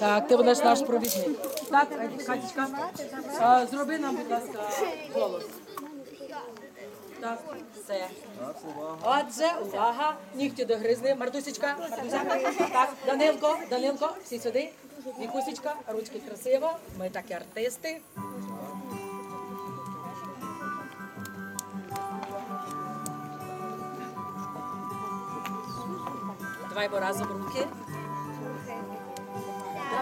Так, ти будеш наш провідник. Так, Катечка, зроби нам, будь ласка, голос. Так, все. Отже, увага, нігті догризли. Мартусечка, Мартусечка. Так, Данилко, Данилко, всі сюди. Вікусечка, ручки красиво. Ми такі артисти. Давай бо разом руки.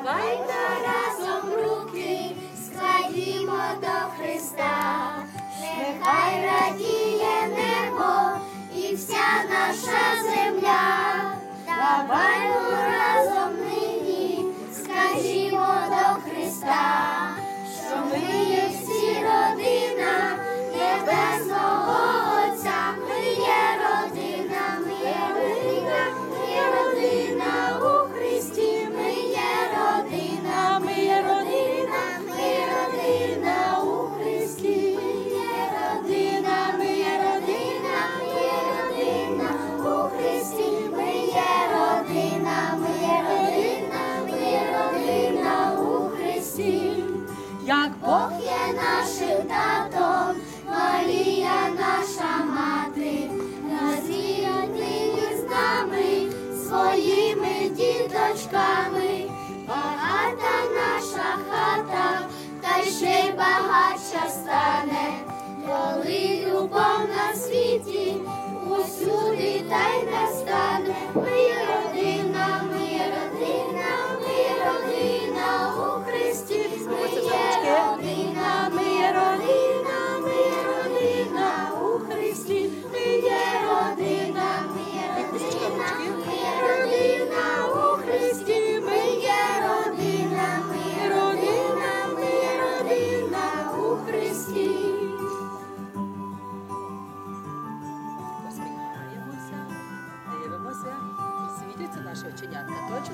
Давайте разом руки складімо до Христа, нехай радіє. як Бог є нашим татом, Марія наша мати, розвіяти з нами своїми діточками.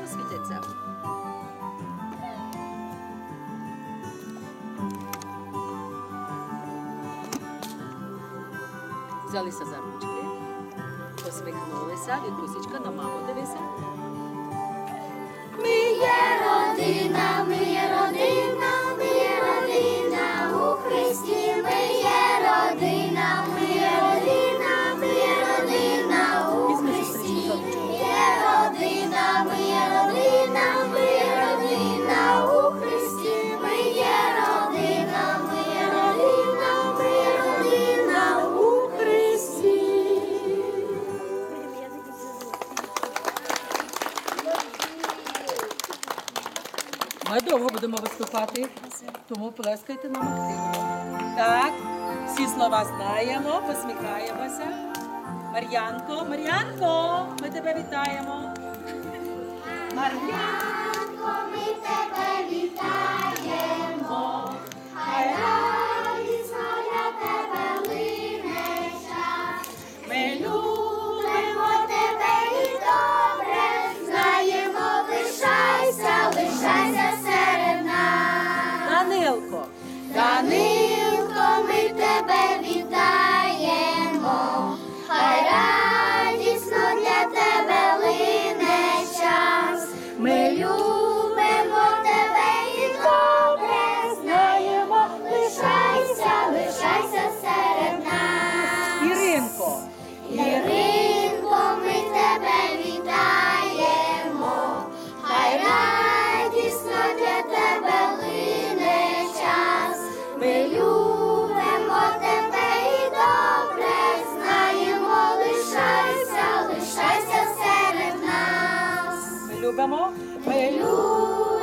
гарно світяться. Взялися за ручки, посміхнулися, відпусічка на маму дивися. Ми довго будемо виступати, тому плескайте нам активно. Так, всі слова знаємо, посміхаємося. Мар'янко, Мар'янко, ми тебе вітаємо. Мар'янко, ми тебе. веселко. Дани Vamos? Belú.